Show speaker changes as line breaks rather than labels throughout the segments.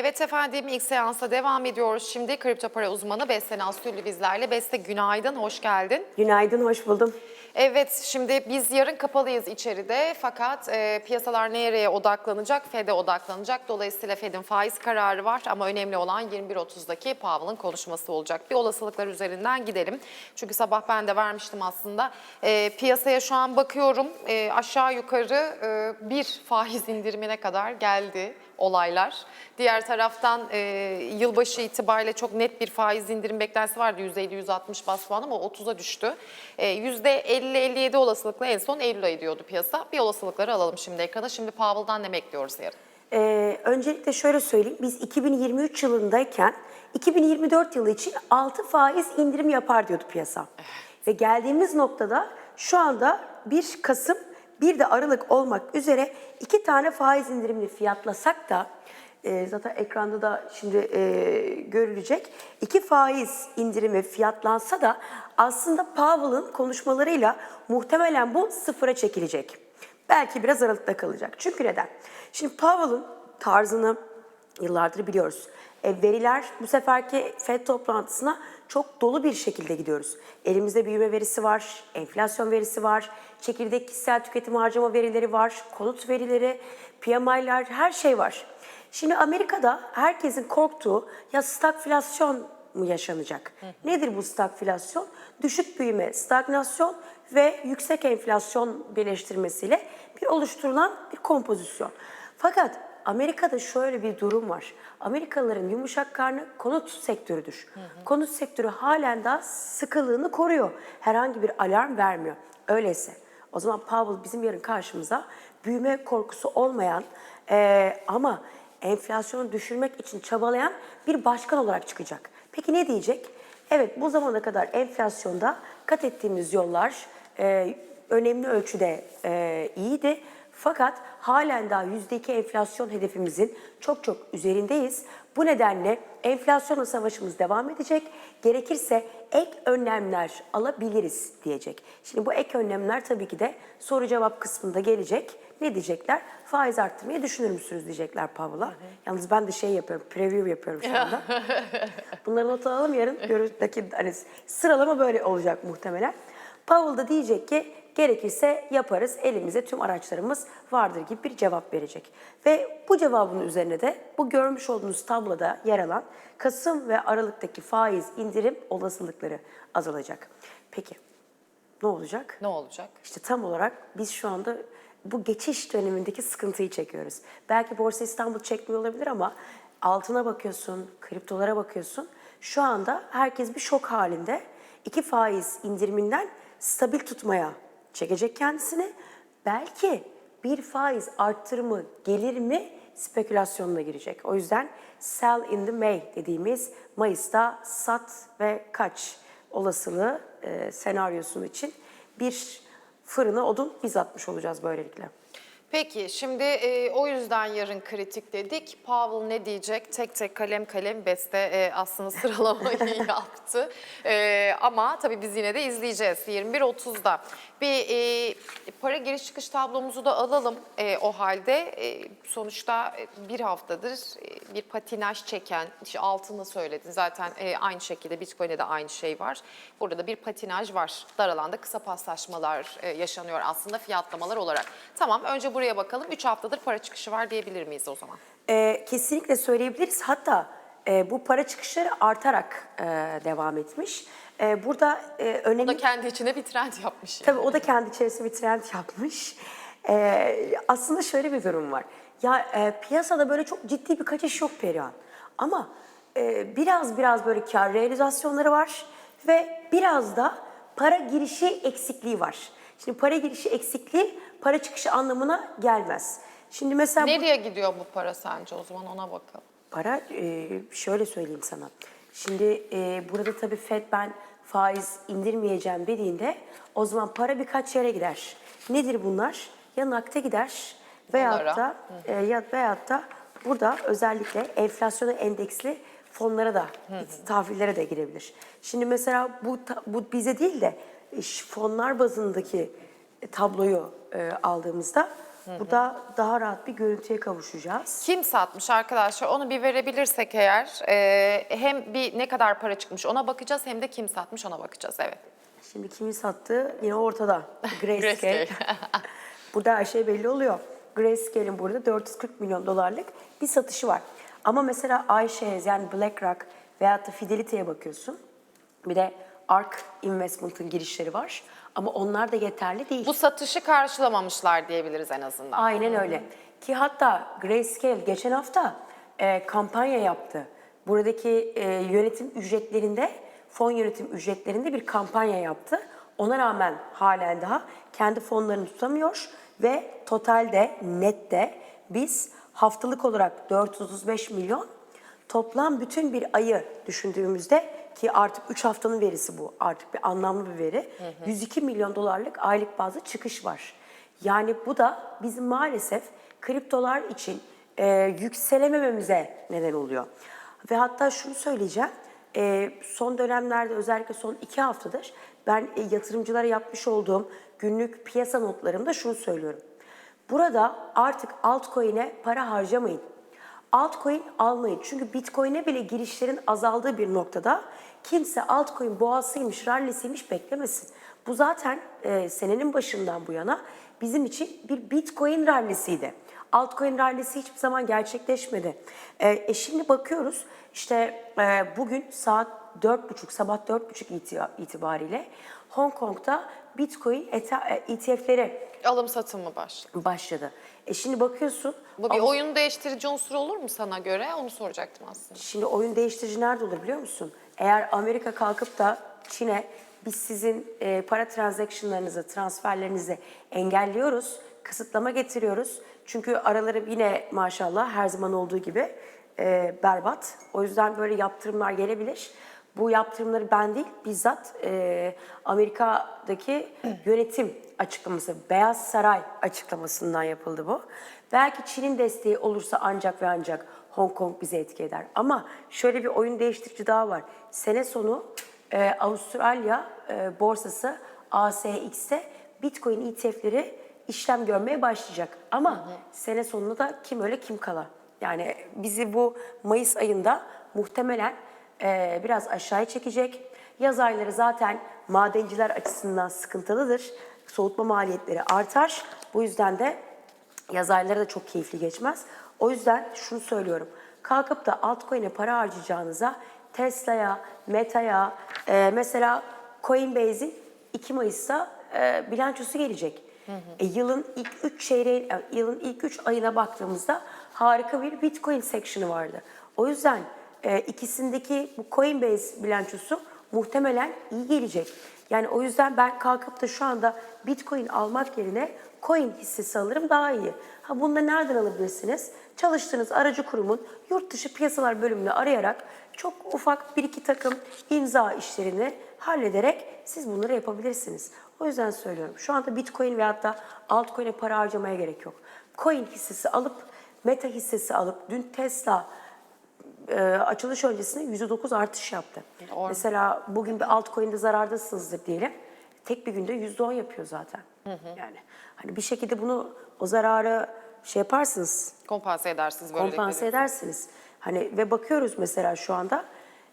Evet efendim ilk seansa devam ediyoruz. Şimdi kripto para uzmanı Beste Nastürlü bizlerle. Beste günaydın, hoş geldin.
Günaydın, hoş buldum.
Evet şimdi biz yarın kapalıyız içeride fakat e, piyasalar nereye odaklanacak? Fed'e odaklanacak. Dolayısıyla Fed'in faiz kararı var ama önemli olan 21.30'daki Powell'ın konuşması olacak. Bir olasılıklar üzerinden gidelim. Çünkü sabah ben de vermiştim aslında. E, piyasaya şu an bakıyorum e, aşağı yukarı e, bir faiz indirimine kadar geldi olaylar. Diğer taraftan e, yılbaşı itibariyle çok net bir faiz indirim beklentisi vardı. %50-160 bas puan ama 30'a düştü. E, %50-57 olasılıkla en son Eylül ayı diyordu piyasa. Bir olasılıkları alalım şimdi ekrana. Şimdi Powell'dan ne bekliyoruz yarın?
Ee, öncelikle şöyle söyleyeyim, biz 2023 yılındayken 2024 yılı için 6 faiz indirim yapar diyordu piyasa. Ve geldiğimiz noktada şu anda 1 Kasım bir de Aralık olmak üzere iki tane faiz indirimini fiyatlasak da e, zaten ekranda da şimdi e, görülecek. iki faiz indirimi fiyatlansa da aslında Powell'ın konuşmalarıyla muhtemelen bu sıfıra çekilecek. Belki biraz aralıkta kalacak. Çünkü neden? Şimdi Powell'ın tarzını yıllardır biliyoruz. E, veriler bu seferki FED toplantısına çok dolu bir şekilde gidiyoruz. Elimizde büyüme verisi var, enflasyon verisi var, çekirdek kişisel tüketim harcama verileri var, konut verileri, PMI'ler her şey var. Şimdi Amerika'da herkesin korktuğu ya stagflasyon mu yaşanacak? Nedir bu stagflasyon? Düşük büyüme, stagnasyon ve yüksek enflasyon birleştirmesiyle bir oluşturulan bir kompozisyon. Fakat Amerika'da şöyle bir durum var. Amerikalıların yumuşak karnı konut sektörüdür. Konut sektörü halen daha sıkılığını koruyor. Herhangi bir alarm vermiyor. Öyleyse o zaman Powell bizim yarın karşımıza büyüme korkusu olmayan eee, ama enflasyonu düşürmek için çabalayan bir başkan olarak çıkacak. Peki ne diyecek? Evet bu zamana kadar enflasyonda kat ettiğimiz yollar e, önemli ölçüde e, iyiydi. Fakat halen daha %2 enflasyon hedefimizin çok çok üzerindeyiz. Bu nedenle enflasyonla savaşımız devam edecek. Gerekirse ek önlemler alabiliriz diyecek. Şimdi bu ek önlemler tabii ki de soru cevap kısmında gelecek. Ne diyecekler? Faiz arttırmayı düşünür müsünüz diyecekler Pavl'a. Yalnız ben de şey yapıyorum, preview yapıyorum şu anda. Bunları not alalım yarın görüntüdeki hani sıralama böyle olacak muhtemelen. Powell da diyecek ki gerekirse yaparız elimizde tüm araçlarımız vardır gibi bir cevap verecek. Ve bu cevabın üzerine de bu görmüş olduğunuz tabloda yer alan Kasım ve Aralık'taki faiz indirim olasılıkları azalacak. Peki ne olacak?
Ne olacak?
İşte tam olarak biz şu anda bu geçiş dönemindeki sıkıntıyı çekiyoruz. Belki Borsa İstanbul çekmiyor olabilir ama altına bakıyorsun, kriptolara bakıyorsun. Şu anda herkes bir şok halinde. İki faiz indiriminden stabil tutmaya çekecek kendisini. Belki bir faiz arttırımı gelir mi spekülasyonuna girecek. O yüzden sell in the May dediğimiz Mayıs'ta sat ve kaç olasılığı e, senaryosunun için bir fırına odun biz atmış olacağız böylelikle.
Peki şimdi e, o yüzden yarın kritik dedik. Powell ne diyecek? Tek tek kalem kalem beste e, aslında sıralamayı yaptı. E, ama tabii biz yine de izleyeceğiz 21.30'da. Bir e, para giriş çıkış tablomuzu da alalım e, o halde. E, sonuçta e, bir haftadır e, bir patinaj çeken, işte altını söyledin zaten e, aynı şekilde Bitcoin'de de aynı şey var. Burada da bir patinaj var. Dar alanda kısa paslaşmalar e, yaşanıyor aslında fiyatlamalar olarak. Tamam önce buraya bakalım. 3 haftadır para çıkışı var diyebilir miyiz o zaman?
E, kesinlikle söyleyebiliriz. Hatta e, bu para çıkışları artarak e, devam etmiş. E, burada e,
O
önemli...
da kendi içine bir trend yapmış. yani.
Tabii o da kendi içerisinde bir trend yapmış. Ee, aslında şöyle bir durum var. Ya e, piyasada böyle çok ciddi bir kaçış yok Perihan. Ama e, biraz biraz böyle kar realizasyonları var ve biraz da para girişi eksikliği var. Şimdi para girişi eksikliği para çıkışı anlamına gelmez. Şimdi mesela bu-
Nereye gidiyor bu para sence o zaman ona bakalım.
Para e, şöyle söyleyeyim sana. Şimdi e, burada tabii Fed ben faiz indirmeyeceğim dediğinde o zaman para birkaç yere gider. Nedir bunlar? Ya nakde gider veyahut
Dolara.
da e, ya veyahut da burada özellikle enflasyona endeksli fonlara da tahvillere de girebilir. Şimdi mesela bu ta- bu bize değil de e, ş- fonlar bazındaki tabloyu e, aldığımızda Burada daha rahat bir görüntüye kavuşacağız.
Kim satmış arkadaşlar onu bir verebilirsek eğer e, hem bir ne kadar para çıkmış ona bakacağız hem de kim satmış ona bakacağız evet.
Şimdi kimin sattığı yine ortada. Grayscale.
Grayscale.
burada her şey belli oluyor. Grayscale'in burada 440 milyon dolarlık bir satışı var. Ama mesela iShares yani BlackRock veyahut da Fidelity'ye bakıyorsun. Bir de ARK Investment'ın girişleri var. Ama onlar da yeterli değil.
Bu satışı karşılamamışlar diyebiliriz en azından.
Aynen öyle. Ki hatta Grayscale geçen hafta e, kampanya yaptı. Buradaki e, yönetim ücretlerinde, fon yönetim ücretlerinde bir kampanya yaptı. Ona rağmen halen daha kendi fonlarını tutamıyor ve totalde, nette biz haftalık olarak 435 milyon Toplam bütün bir ayı düşündüğümüzde ki artık 3 haftanın verisi bu artık bir anlamlı bir veri. 102 milyon dolarlık aylık bazı çıkış var. Yani bu da bizim maalesef kriptolar için e, yükselemememize neden oluyor. Ve hatta şunu söyleyeceğim. e, son dönemlerde özellikle son iki haftadır ben e, yatırımcılara yapmış olduğum günlük piyasa notlarımda şunu söylüyorum. Burada artık altcoin'e para harcamayın. Altcoin almayın. Çünkü Bitcoin'e bile girişlerin azaldığı bir noktada kimse altcoin boğasıymış, rallisiymiş beklemesin. Bu zaten e, senenin başından bu yana bizim için bir Bitcoin rallisiydi. Altcoin rallisi hiçbir zaman gerçekleşmedi. E, e şimdi bakıyoruz işte e, bugün saat 4.30 sabah 4.30 iti- itibariyle Hong Kong'da Bitcoin ETF'leri
Alım satımı başladı.
başladı. E şimdi bakıyorsun
Bu bir oyun değiştirici unsur olur mu sana göre? Onu soracaktım aslında.
Şimdi oyun değiştirici nerede olur biliyor musun? Eğer Amerika kalkıp da Çin'e biz sizin e, para transactionlarınızı, transferlerinizi engelliyoruz, kısıtlama getiriyoruz. Çünkü araları yine maşallah her zaman olduğu gibi e, berbat. O yüzden böyle yaptırımlar gelebilir. Bu yaptırımları ben değil, bizzat e, Amerika'daki yönetim açıklaması, Beyaz Saray açıklamasından yapıldı bu. Belki Çin'in desteği olursa ancak ve ancak Hong Kong bizi etki eder. Ama şöyle bir oyun değiştirici daha var. Sene sonu e, Avustralya e, borsası ASX'te Bitcoin ETF'leri işlem görmeye başlayacak. Ama sene sonunda da kim öyle kim kala. Yani bizi bu Mayıs ayında muhtemelen e, biraz aşağıya çekecek. Yaz ayları zaten madenciler açısından sıkıntılıdır. Soğutma maliyetleri artar. Bu yüzden de Yaz ayları da çok keyifli geçmez. O yüzden şunu söylüyorum. Kalkıp da altcoin'e para harcayacağınıza Tesla'ya, Meta'ya, e, mesela Coinbase'in 2 Mayıs'ta e, bilançosu gelecek. E, yılın ilk 3 çeyreğin, e, yılın ilk 3 ayına baktığımızda harika bir Bitcoin section'ı vardı. O yüzden e, ikisindeki bu Coinbase bilançosu muhtemelen iyi gelecek. Yani o yüzden ben kalkıp da şu anda Bitcoin almak yerine coin hissesi alırım daha iyi. Ha bunu da nereden alabilirsiniz? Çalıştığınız aracı kurumun yurt dışı piyasalar bölümünü arayarak çok ufak bir iki takım imza işlerini hallederek siz bunları yapabilirsiniz. O yüzden söylüyorum. Şu anda Bitcoin veyahut da altcoin'e para harcamaya gerek yok. Coin hissesi alıp, Meta hissesi alıp, dün Tesla e, açılış öncesinde %9 artış yaptı.
Doğru.
Mesela bugün bir altcoin'de zarardasınızdır diyelim. Tek bir günde %10 yapıyor zaten. Yani hani bir şekilde bunu o zararı şey yaparsınız,
Kompanse edersiniz böyle.
kompanse edersiniz. Hani ve bakıyoruz mesela şu anda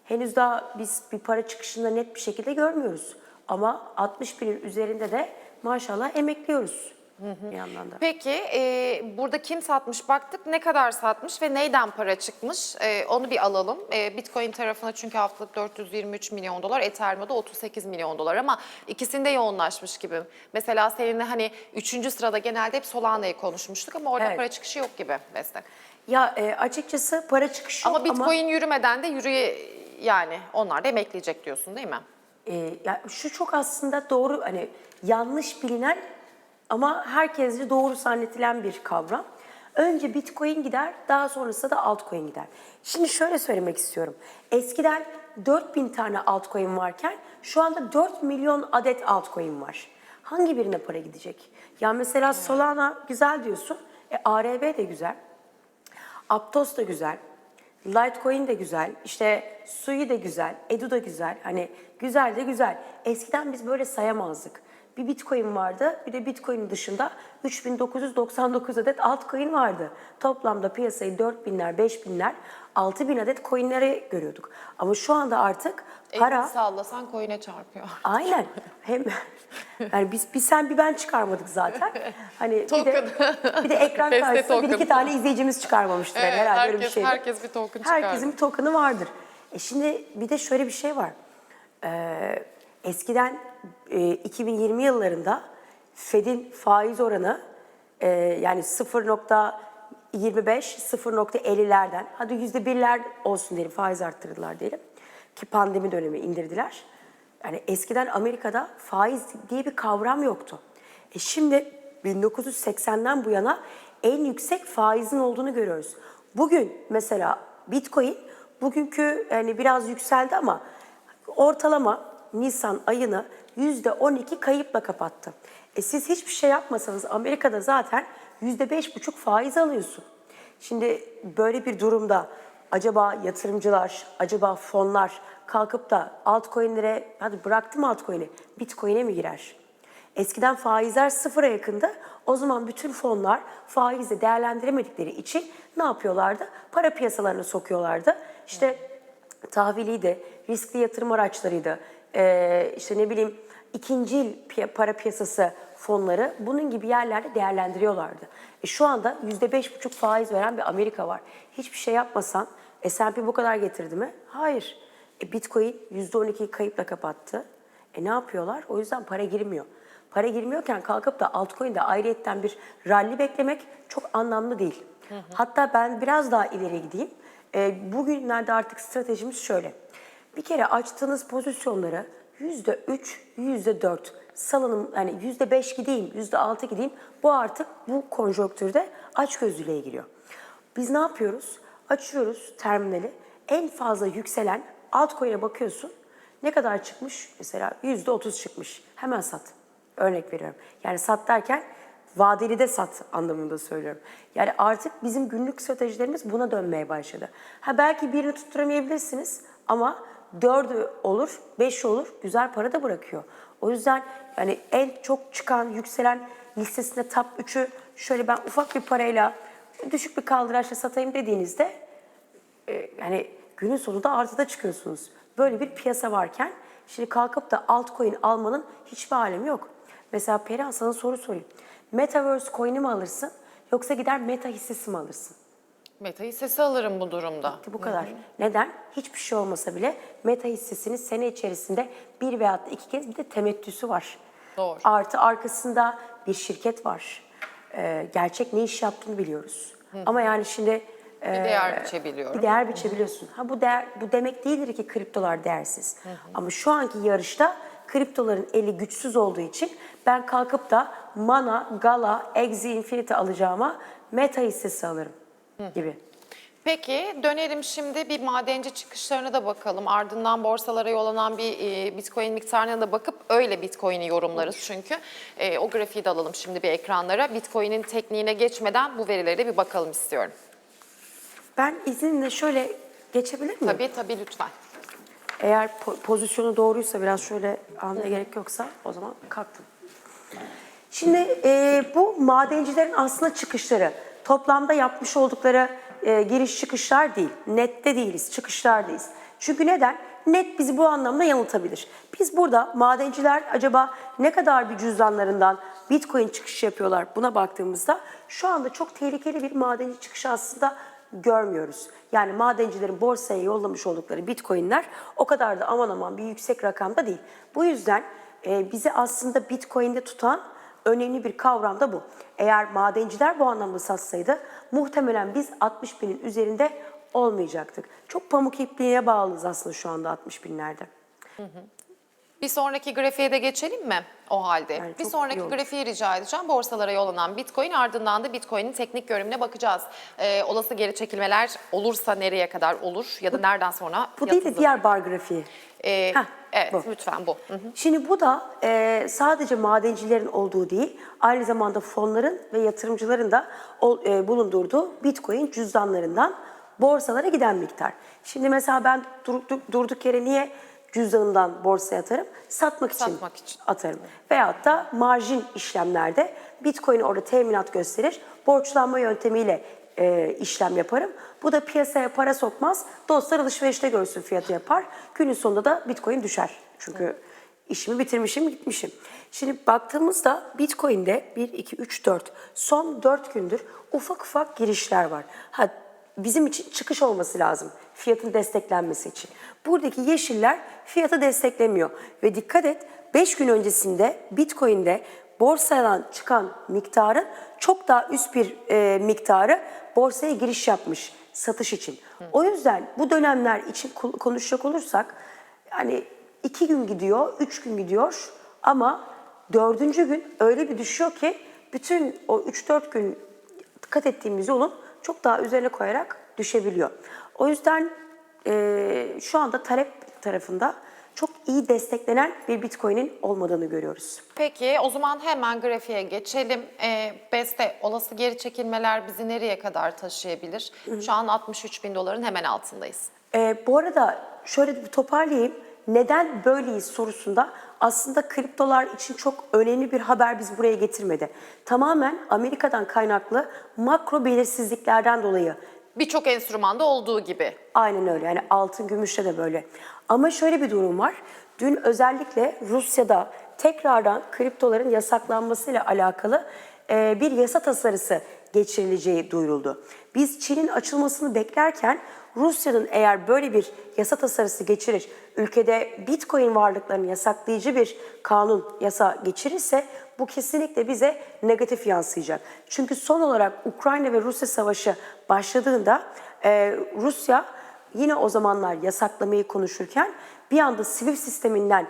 henüz daha biz bir para çıkışında net bir şekilde görmüyoruz. Ama 60 binin üzerinde de maşallah emekliyoruz bir yandan da.
Peki e, burada kim satmış baktık ne kadar satmış ve neyden para çıkmış E, onu bir alalım. E, Bitcoin tarafına çünkü haftalık 423 milyon dolar, Ethereum'da 38 milyon dolar ama ikisinde yoğunlaşmış gibi. Mesela seninle hani 3. sırada genelde hep Solana'yı konuşmuştuk ama orada
Evet.
para çıkışı yok gibi Beste.
Ya e, açıkçası para çıkışı
Ama
yok
Bitcoin yürümeden de yürüye yani onlar da emekleyecek diyorsun değil mi?
E, ya şu çok aslında doğru hani yanlış bilinen ama herkesce doğru zannedilen bir kavram. Önce Bitcoin gider, daha sonrasında da altcoin gider. Şimdi şöyle söylemek istiyorum. Eskiden 4000 tane altcoin varken şu anda 4 milyon adet altcoin var. Hangi birine para gidecek? Ya mesela Solana güzel diyorsun. E, ARB de güzel. Aptos da güzel. Litecoin de güzel. işte Sui de güzel. Edu da güzel. Hani güzel de güzel. Eskiden biz böyle sayamazdık. Bir Bitcoin vardı. Bir de Bitcoin dışında 3999 adet altcoin vardı. Toplamda piyasayı 4000'ler, 5000'ler, 6000 adet coinlere görüyorduk. Ama şu anda artık para...
Elini sallasan koyuna çarpıyor.
Aynen. Hem yani biz bir sen bir ben çıkarmadık zaten. Hani bir de, bir de ekran karşısında bir iki tane izleyicimiz çıkarmamıştır.
Evet,
herhalde öyle bir
herkes-
şeydi.
herkes bir token çıkardı.
Herkesin bir token'ı vardır. E şimdi bir de şöyle bir şey var. Ee, eskiden e, 2020 yıllarında Fed'in faiz oranı e, yani 0.25, 0.50'lerden hadi %1'ler olsun diyelim faiz arttırdılar diyelim ki pandemi dönemi indirdiler. Yani eskiden Amerika'da faiz diye bir kavram yoktu. E şimdi 1980'den bu yana en yüksek faizin olduğunu görüyoruz. Bugün mesela Bitcoin bugünkü yani biraz yükseldi ama ortalama Nisan ayını %12 kayıpla kapattı. E siz hiçbir şey yapmasanız Amerika'da zaten %5,5 faiz alıyorsun. Şimdi böyle bir durumda acaba yatırımcılar, acaba fonlar kalkıp da altcoin'lere, hadi bıraktım altcoin'i, bitcoin'e mi girer? Eskiden faizler sıfıra yakındı. O zaman bütün fonlar faizle değerlendiremedikleri için ne yapıyorlardı? Para piyasalarına sokuyorlardı. İşte tahviliydi, riskli yatırım araçlarıydı, ee, işte ne bileyim ikincil piya- para piyasası fonları bunun gibi yerlerde değerlendiriyorlardı. E şu anda yüzde beş buçuk faiz veren bir Amerika var. Hiçbir şey yapmasan S&P bu kadar getirdi mi? Hayır. E Bitcoin yüzde on iki kayıpla kapattı. E ne yapıyorlar? O yüzden para girmiyor. Para girmiyorken kalkıp da altcoin'de ayrıyetten bir rally beklemek çok anlamlı değil. Hatta ben biraz daha ileri gideyim. E, bugünlerde artık stratejimiz şöyle. Bir kere açtığınız pozisyonları yüzde üç, yüzde dört salınım yani yüzde beş gideyim, yüzde altı gideyim. Bu artık bu konjonktürde açgözlülüğe giriyor. Biz ne yapıyoruz? Açıyoruz terminali. En fazla yükselen altcoin'e bakıyorsun. Ne kadar çıkmış? Mesela yüzde otuz çıkmış. Hemen sat. Örnek veriyorum. Yani sat derken vadeli de sat anlamında söylüyorum. Yani artık bizim günlük stratejilerimiz buna dönmeye başladı. Ha belki birini tutturamayabilirsiniz ama dördü olur, beş olur, güzel para da bırakıyor. O yüzden yani en çok çıkan, yükselen listesinde top 3'ü şöyle ben ufak bir parayla düşük bir kaldıraçla satayım dediğinizde e, yani günün sonunda artıda çıkıyorsunuz. Böyle bir piyasa varken şimdi kalkıp da altcoin almanın hiçbir alemi yok. Mesela Perihan sana soru sorayım. Metaverse coin'i mi alırsın yoksa gider meta hissesi mi alırsın?
Meta hissesi alırım bu durumda.
Bu kadar. Neden? Hiçbir şey olmasa bile meta hissesinin sene içerisinde bir veya iki kez bir de temettüsü var.
Doğru.
Artı arkasında bir şirket var. Ee, gerçek ne iş yaptığını biliyoruz. Ama yani şimdi
Bir değer biçebiliyorum.
bir değer biçebiliyorsun. Ha bu değer bu demek değildir ki kriptolar değersiz. Ama şu anki yarışta kriptoların eli güçsüz olduğu için ben kalkıp da Mana, Gala, Exi, Infinity alacağıma Meta hissesi alırım gibi.
Peki dönelim şimdi bir madenci çıkışlarına da bakalım. Ardından borsalara yollanan bir e, bitcoin miktarına da bakıp öyle bitcoin'i yorumlarız çünkü. E, o grafiği de alalım şimdi bir ekranlara. Bitcoin'in tekniğine geçmeden bu verilere bir bakalım istiyorum.
Ben izninle şöyle geçebilir miyim?
Tabii tabii lütfen.
Eğer po- pozisyonu doğruysa biraz şöyle almaya gerek yoksa o zaman kalktım. Şimdi e, bu madencilerin aslında çıkışları toplamda yapmış oldukları e, giriş çıkışlar değil. Nette değiliz, çıkışlardayız. Çünkü neden? Net bizi bu anlamda yanıltabilir. Biz burada madenciler acaba ne kadar bir cüzdanlarından Bitcoin çıkışı yapıyorlar buna baktığımızda şu anda çok tehlikeli bir madenci çıkışı aslında görmüyoruz. Yani madencilerin borsaya yollamış oldukları bitcoinler o kadar da aman aman bir yüksek rakamda değil. Bu yüzden e, bizi aslında bitcoin'de tutan önemli bir kavram da bu. Eğer madenciler bu anlamda satsaydı muhtemelen biz 60 binin üzerinde olmayacaktık. Çok pamuk ipliğine bağlıyız aslında şu anda 60 binlerde.
Bir sonraki grafiğe de geçelim mi o halde?
Yani
bir sonraki grafiği rica edeceğim. Borsalara yollanan Bitcoin ardından da Bitcoin'in teknik görünümüne bakacağız. Ee, olası geri çekilmeler olursa nereye kadar olur ya da nereden sonra?
Bu değil de diğer bar grafiği.
Ee,
Heh,
evet
bu.
lütfen bu. Hı hı.
Şimdi bu da e, sadece madencilerin olduğu değil, aynı zamanda fonların ve yatırımcıların da ol- e, bulundurduğu Bitcoin cüzdanlarından borsalara giden miktar. Şimdi mesela ben durduk, durduk yere niye cüzdanımdan borsaya atarım. Satmak için,
Satmak için.
atarım. Veyahut da marjin işlemlerde Bitcoin orada teminat gösterir. Borçlanma yöntemiyle e, işlem yaparım. Bu da piyasaya para sokmaz. Dostlar alışverişte görsün fiyatı yapar. Günün sonunda da Bitcoin düşer. Çünkü işimi bitirmişim, gitmişim. Şimdi baktığımızda Bitcoin'de 1, 2, 3, 4 son 4 gündür ufak ufak girişler var. Ha, bizim için çıkış olması lazım fiyatın desteklenmesi için. Buradaki yeşiller fiyatı desteklemiyor. Ve dikkat et 5 gün öncesinde Bitcoin'de borsadan çıkan miktarın çok daha üst bir e, miktarı borsaya giriş yapmış satış için. O yüzden bu dönemler için ko- konuşacak olursak yani iki gün gidiyor, üç gün gidiyor ama dördüncü gün öyle bir düşüyor ki bütün o üç dört gün dikkat ettiğimiz yolun çok daha üzerine koyarak düşebiliyor. O yüzden eee, şu anda talep tarafında çok iyi desteklenen bir Bitcoin'in olmadığını görüyoruz.
Peki o zaman hemen grafiğe geçelim. Ee, BES'te olası geri çekilmeler bizi nereye kadar taşıyabilir? Şu an 63 bin doların hemen altındayız.
Ee, bu arada şöyle bir toparlayayım. Neden böyleyiz sorusunda aslında kriptolar için çok önemli bir haber biz buraya getirmedi. Tamamen Amerika'dan kaynaklı makro belirsizliklerden dolayı
Birçok enstrümanda olduğu gibi.
Aynen öyle. Yani altın, gümüşte de böyle. Ama şöyle bir durum var. Dün özellikle Rusya'da tekrardan kriptoların yasaklanmasıyla alakalı e, bir yasa tasarısı geçirileceği duyuruldu. Biz Çin'in açılmasını beklerken Rusya'nın eğer böyle bir yasa tasarısı geçirir, ülkede Bitcoin varlıklarını yasaklayıcı bir kanun, yasa geçirirse bu kesinlikle bize negatif yansıyacak. Çünkü son olarak Ukrayna ve Rusya savaşı başladığında e, Rusya yine o zamanlar yasaklamayı konuşurken bir anda Swift sisteminden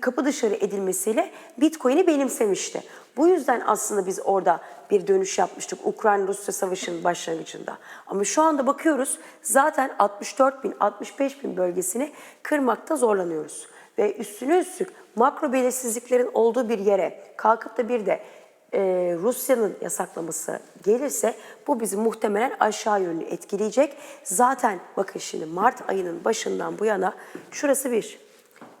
kapı dışarı edilmesiyle Bitcoin'i benimsemişti. Bu yüzden aslında biz orada bir dönüş yapmıştık Ukrayna-Rusya savaşının başlangıcında. Ama şu anda bakıyoruz zaten 64 bin, 65 bin bölgesini kırmakta zorlanıyoruz. Ve üstüne üstlük makro belirsizliklerin olduğu bir yere kalkıp da bir de e, Rusya'nın yasaklaması gelirse bu bizi muhtemelen aşağı yönlü etkileyecek. Zaten bakın şimdi Mart ayının başından bu yana şurası bir,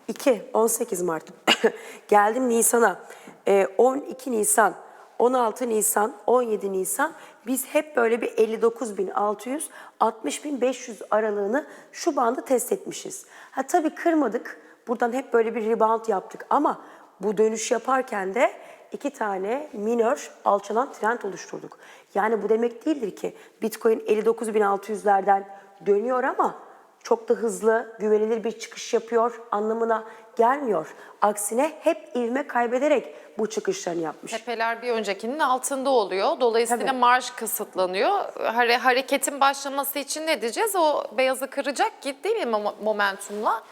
2, 18 Mart. Geldim Nisan'a. E, 12 Nisan, 16 Nisan, 17 Nisan biz hep böyle bir 59.600, 60.500 aralığını şu bandı test etmişiz. Ha tabii kırmadık. Buradan hep böyle bir rebound yaptık ama bu dönüş yaparken de iki tane minör alçalan trend oluşturduk. Yani bu demek değildir ki Bitcoin 59.600'lerden dönüyor ama çok da hızlı, güvenilir bir çıkış yapıyor anlamına gelmiyor. Aksine hep ivme kaybederek bu çıkışlarını yapmış.
Tepeler bir öncekinin altında oluyor. Dolayısıyla
Tabii.
marj kısıtlanıyor. Hare- hareketin başlaması için ne diyeceğiz? O beyazı kıracak ki değil mi mo- momentumla?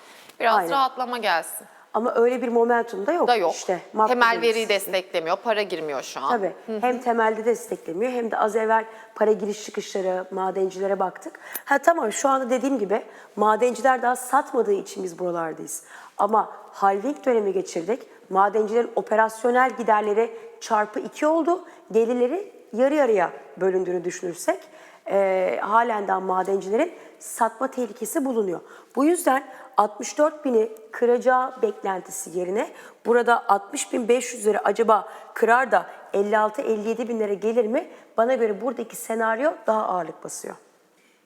Biraz
Aynen.
rahatlama gelsin.
Ama öyle bir momentum da yok.
Da yok.
İşte,
Temel veriyi desteklemiyor. Para girmiyor şu an.
Tabii. Hem temelde desteklemiyor hem de az evvel para giriş çıkışları, madencilere baktık. Ha tamam şu anda dediğim gibi madenciler daha satmadığı için biz buralardayız. Ama halving dönemi geçirdik. Madencilerin operasyonel giderleri çarpı 2 oldu. Gelirleri yarı yarıya bölündüğünü düşünürsek e, halen daha madencilerin satma tehlikesi bulunuyor. Bu yüzden 64 bini kıracağı beklentisi yerine burada 60.500'leri acaba kırar da 56-57 binlere gelir mi? Bana göre buradaki senaryo daha ağırlık basıyor.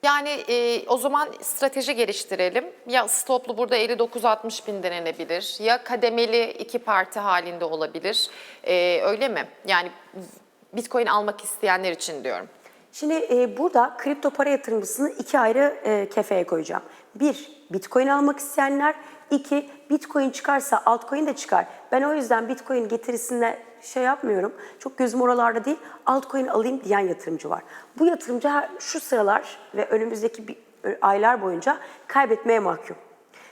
Yani e, o zaman strateji geliştirelim. Ya stoplu burada 59-60 bin denenebilir. Ya kademeli iki parti halinde olabilir. E, öyle mi? Yani Bitcoin almak isteyenler için diyorum.
Şimdi e, burada kripto para yatırımcısını iki ayrı e, kefeye koyacağım. Bir, Bitcoin almak isteyenler. iki Bitcoin çıkarsa altcoin de çıkar. Ben o yüzden Bitcoin getirisinde şey yapmıyorum. Çok gözüm oralarda değil. Altcoin alayım diyen yatırımcı var. Bu yatırımcı şu sıralar ve önümüzdeki bir, aylar boyunca kaybetmeye mahkum.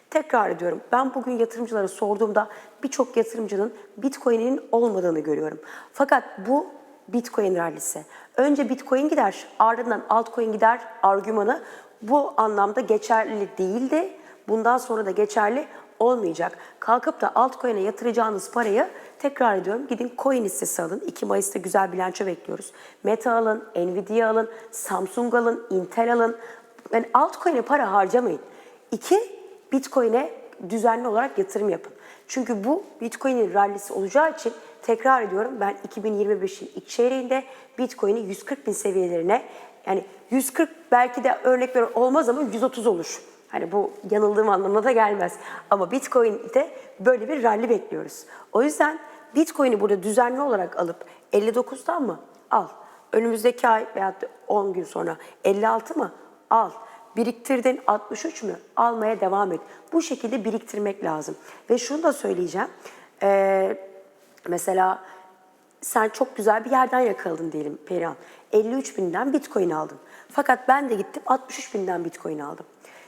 Tekrar ediyorum. Ben bugün yatırımcılara sorduğumda birçok yatırımcının Bitcoin'in olmadığını görüyorum. Fakat bu Bitcoin rallisi. Önce Bitcoin gider, ardından altcoin gider argümanı bu anlamda geçerli değildi. Bundan sonra da geçerli olmayacak. Kalkıp da altcoin'e yatıracağınız parayı tekrar ediyorum gidin coin hissesi alın. 2 Mayıs'ta güzel bilanço bekliyoruz. Meta alın, Nvidia alın, Samsung alın, Intel alın. Yani altcoin'e para harcamayın. İki, Bitcoin'e düzenli olarak yatırım yapın. Çünkü bu Bitcoin'in rallisi olacağı için tekrar ediyorum ben 2025'in ilk çeyreğinde Bitcoin'i 140 bin seviyelerine yani 140 belki de örnek ver olmaz ama 130 olur. Hani bu yanıldığım anlamına da gelmez. Ama Bitcoin'de böyle bir rally bekliyoruz. O yüzden Bitcoin'i burada düzenli olarak alıp 59'dan mı? Al. Önümüzdeki ay veya 10 gün sonra 56 mı? Al. Biriktirdin 63 mü? Almaya devam et. Bu şekilde biriktirmek lazım. Ve şunu da söyleyeceğim. Ee, mesela sen çok güzel bir yerden yakaladın diyelim Perihan. 53 binden bitcoin aldın. Fakat ben de gittim 63 binden bitcoin aldım.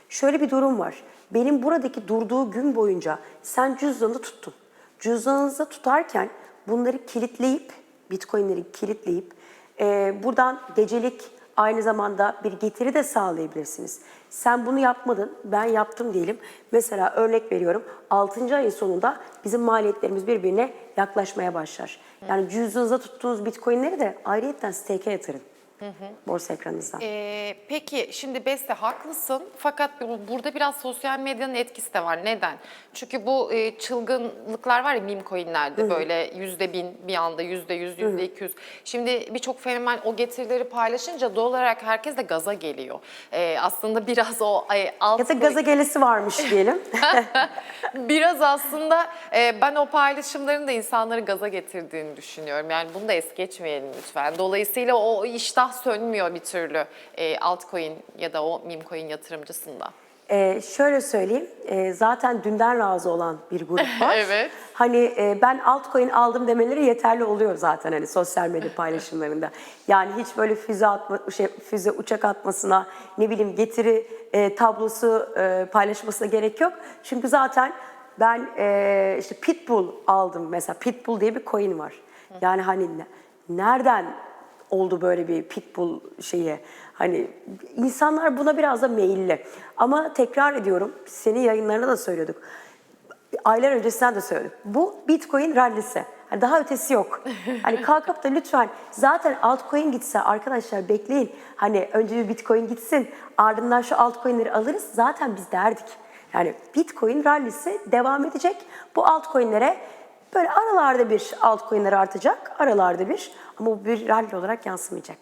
Şöyle bir durum var. Benim buradaki durduğu gün boyunca sen cüzdanı tuttun. Cüzdanınızda tutarken bunları kilitleyip, bitcoinleri kilitleyip e, buradan gecelik aynı zamanda bir getiri de sağlayabilirsiniz. Sen bunu yapmadın, ben yaptım diyelim. Mesela örnek veriyorum 6. ayın sonunda bizim maliyetlerimiz birbirine yaklaşmaya başlar. Yani cüzdanınızda tuttuğunuz bitcoinleri de ayrıyetten stake'e yatırın. Borsa ekranınızdan.
Ee, peki şimdi Beste haklısın fakat bu- burada biraz sosyal medyanın etkisi de var. Neden? Çünkü bu e, çılgınlıklar var ya meme coinlerde böyle yüzde bin bir anda yüzde yüz, yüzde iki yüz. Şimdi birçok fenomen o getirileri paylaşınca doğal olarak herkes de gaza geliyor. Ee, aslında biraz o e, alt
ya da gaza gelesi varmış diyelim.
Biraz aslında e, ben o paylaşımların da insanları gaza getirdiğini düşünüyorum. Yani bunu da es geçmeyelim lütfen. Dolayısıyla o iştah sönmüyor bir türlü e, altcoin ya da o meme coin yatırımcısında.
Ee, şöyle söyleyeyim, e, zaten dünden razı olan bir grup var.
Evet.
Hani e, ben altcoin aldım demeleri yeterli oluyor zaten hani sosyal medya paylaşımlarında. Yani hiç böyle füze atma, şey, füze uçak atmasına, ne bileyim getiri e, tablosu e, paylaşmasına gerek yok. Çünkü zaten ben e, işte Pitbull aldım mesela. Pitbull diye bir coin var. Yani hani ne- nereden oldu böyle bir pitbull şeyi. Hani insanlar buna biraz da meyilli. Ama tekrar ediyorum, senin yayınlarında da söylüyorduk. Aylar öncesinden de söyledik. Bu Bitcoin rallisi. Hani daha ötesi yok. Hani kalkıp da lütfen zaten altcoin gitse arkadaşlar bekleyin. Hani önce bir Bitcoin gitsin ardından şu altcoin'leri alırız zaten biz derdik. Yani Bitcoin rallisi devam edecek. Bu altcoin'lere böyle aralarda bir altcoin'ler artacak. Aralarda bir ama bu bir rally olarak yansımayacak.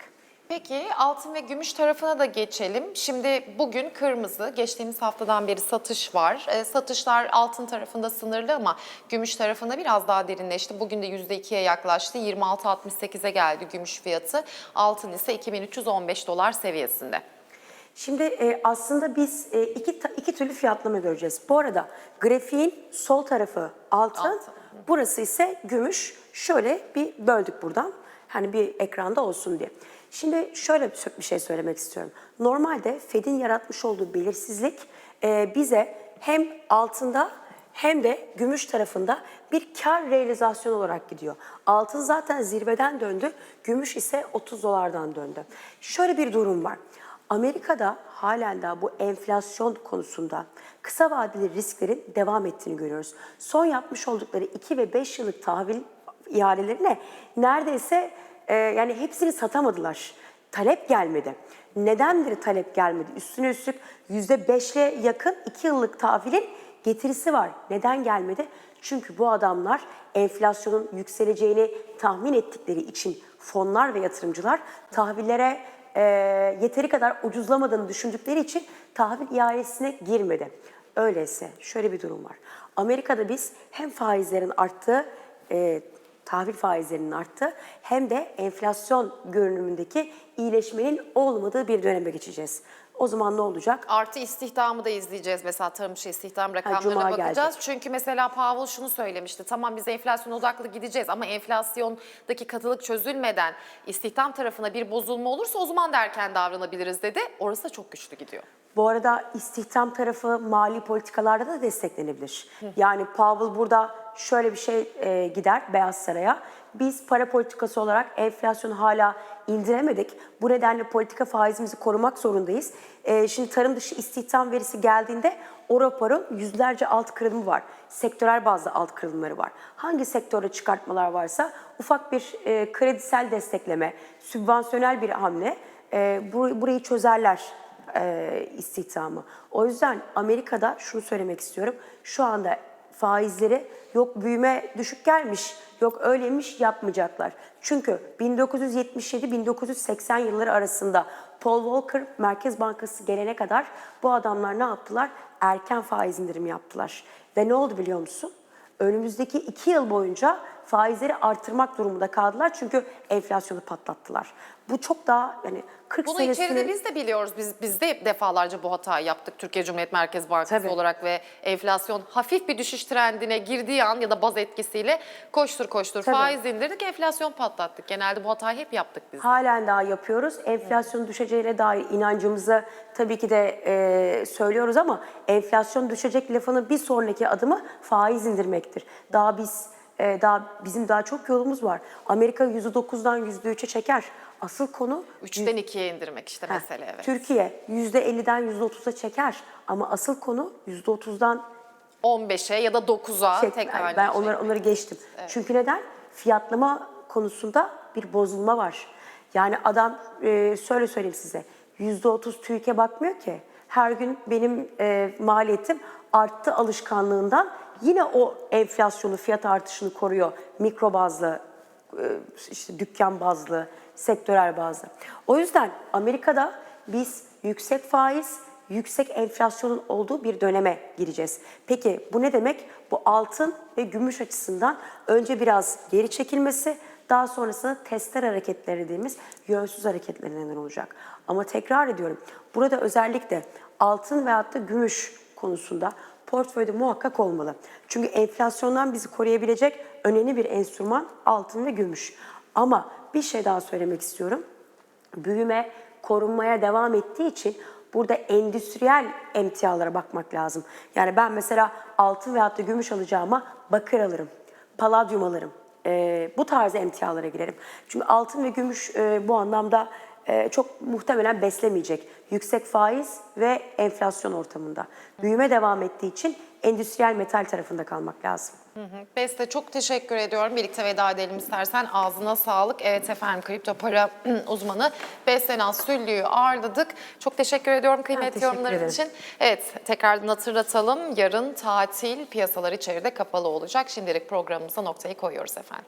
Peki altın ve gümüş tarafına da geçelim. Şimdi bugün kırmızı, geçtiğimiz haftadan beri satış var. E, satışlar altın tarafında sınırlı ama gümüş tarafında biraz daha derinleşti. Bugün de %2'ye yaklaştı. 26.68'e geldi gümüş fiyatı. Altın ise 2315 dolar seviyesinde.
Şimdi e, aslında biz e, iki, iki türlü fiyatlama göreceğiz. Bu arada grafiğin sol tarafı altın,
Altın.
Burası ise gümüş. Şöyle bir böldük buradan. Hani bir ekranda olsun diye. Şimdi şöyle bir şey söylemek istiyorum. Normalde Fed'in yaratmış olduğu belirsizlik e, bize hem altında hem de gümüş tarafında bir kar realizasyonu olarak gidiyor. Altın zaten zirveden döndü, gümüş ise 30 dolardan döndü. Şöyle bir durum var. Amerika'da halen daha bu enflasyon konusunda kısa vadeli risklerin devam ettiğini görüyoruz. Son yapmış oldukları 2 ve 5 yıllık tahvil ihalelerine neredeyse e, yani hepsini satamadılar. Talep gelmedi. Nedendir talep gelmedi? Üstüne üstlük %5'le yakın 2 yıllık tahvilin getirisi var. Neden gelmedi? Çünkü bu adamlar enflasyonun yükseleceğini tahmin ettikleri için fonlar ve yatırımcılar tahvillere e, yeteri kadar ucuzlamadığını düşündükleri için tahvil ihalesine girmedi. Öyleyse şöyle bir durum var. Amerika'da biz hem faizlerin arttığı, e, tahvil faizlerinin arttığı hem de enflasyon görünümündeki iyileşmenin olmadığı bir döneme geçeceğiz. O zaman ne olacak?
Artı istihdamı da izleyeceğiz mesela tarım dışı istihdam rakamlarına
Cuma
bakacağız.
gelecek.
Çünkü mesela Powell şunu söylemişti. Tamam biz enflasyon odaklı gideceğiz ama enflasyondaki katılık çözülmeden istihdam tarafına bir bozulma olursa o zaman da erken davranabiliriz dedi. Orası da çok güçlü gidiyor.
Bu arada istihdam tarafı mali politikalarda da desteklenebilir. Yani Powell burada şöyle bir şey e, gider Beyaz Saray'a. Biz para politikası olarak enflasyonu hala indiremedik. Bu nedenle politika faizimizi korumak zorundayız. E, şimdi tarım dışı istihdam verisi geldiğinde o raporun yüzlerce alt kırılımı var. Sektörel bazda alt kırılımları var. Hangi sektörde çıkartmalar varsa ufak bir e, kredisel destekleme, sübvansiyonel bir hamle e, bur- burayı çözerler e, istihdamı. O yüzden Amerika'da şunu söylemek istiyorum. Şu anda faizleri yok büyüme düşük gelmiş, yok öyleymiş yapmayacaklar. Çünkü 1977-1980 yılları arasında Paul Volcker Merkez Bankası gelene kadar bu adamlar ne yaptılar? Erken faiz indirimi yaptılar. Ve ne oldu biliyor musun? Önümüzdeki iki yıl boyunca faizleri artırmak durumunda kaldılar çünkü enflasyonu patlattılar. Bu çok daha yani 40
Bunu
senesini...
içeride biz de biliyoruz. Biz, biz de defalarca bu hatayı yaptık Türkiye Cumhuriyet Merkez Bankası
Tabii.
olarak ve enflasyon hafif bir düşüş trendine girdiği an ya da baz etkisiyle koştur koştur
Tabii.
faiz indirdik, enflasyon patlattık. Genelde bu hatayı hep yaptık biz.
Halen daha yapıyoruz. Enflasyon düşeceğine dair inancımızı tabii ki de e, söylüyoruz ama enflasyon düşecek lafının bir sonraki adımı faiz indirmektir. Daha biz e, daha bizim daha çok yolumuz var. Amerika %9'dan %3'e çeker. Asıl konu
Üçten ikiye indirmek işte
Heh,
mesele evet.
Türkiye %50'den %30'a çeker ama asıl konu %30'dan
15'e ya da 9'a
çek.
tekrar
Ben, ben onları, onları geçtim. Çünkü neden? Fiyatlama konusunda bir bozulma var. Yani adam e, şöyle söyleyeyim size. %30 TÜİK'e bakmıyor ki. Her gün benim e, maliyetim arttı alışkanlığından yine o enflasyonu, fiyat artışını koruyor mikro bazlı, e, işte dükkan bazlı, sektörel bazlı. O yüzden Amerika'da biz yüksek faiz, yüksek enflasyonun olduğu bir döneme gireceğiz. Peki bu ne demek? Bu altın ve gümüş açısından önce biraz geri çekilmesi, daha sonrasında tester hareketleri dediğimiz yönsüz hareketler neden olacak. Ama tekrar ediyorum, burada özellikle altın veyahut da gümüş konusunda portföyde muhakkak olmalı. Çünkü enflasyondan bizi koruyabilecek önemli bir enstrüman altın ve gümüş. Ama bir şey daha söylemek istiyorum. Büyüme korunmaya devam ettiği için burada endüstriyel emtialara bakmak lazım. Yani ben mesela altın veyahut da gümüş alacağıma bakır alırım, paladyum alırım. Ee, bu tarz emtialara girerim. Çünkü altın ve gümüş e, bu anlamda e, çok muhtemelen beslemeyecek. Yüksek faiz ve enflasyon ortamında. Büyüme devam ettiği için endüstriyel metal tarafında kalmak lazım.
Beste çok teşekkür ediyorum. Birlikte veda edelim istersen. Ağzına sağlık. Evet efendim kripto para uzmanı Beste Naz Süllü'yü ağırladık. Çok teşekkür ediyorum kıymetli
teşekkür
yorumların
ederim.
için. Evet tekrardan hatırlatalım. Yarın tatil piyasalar içeride kapalı olacak. Şimdilik programımıza noktayı koyuyoruz efendim.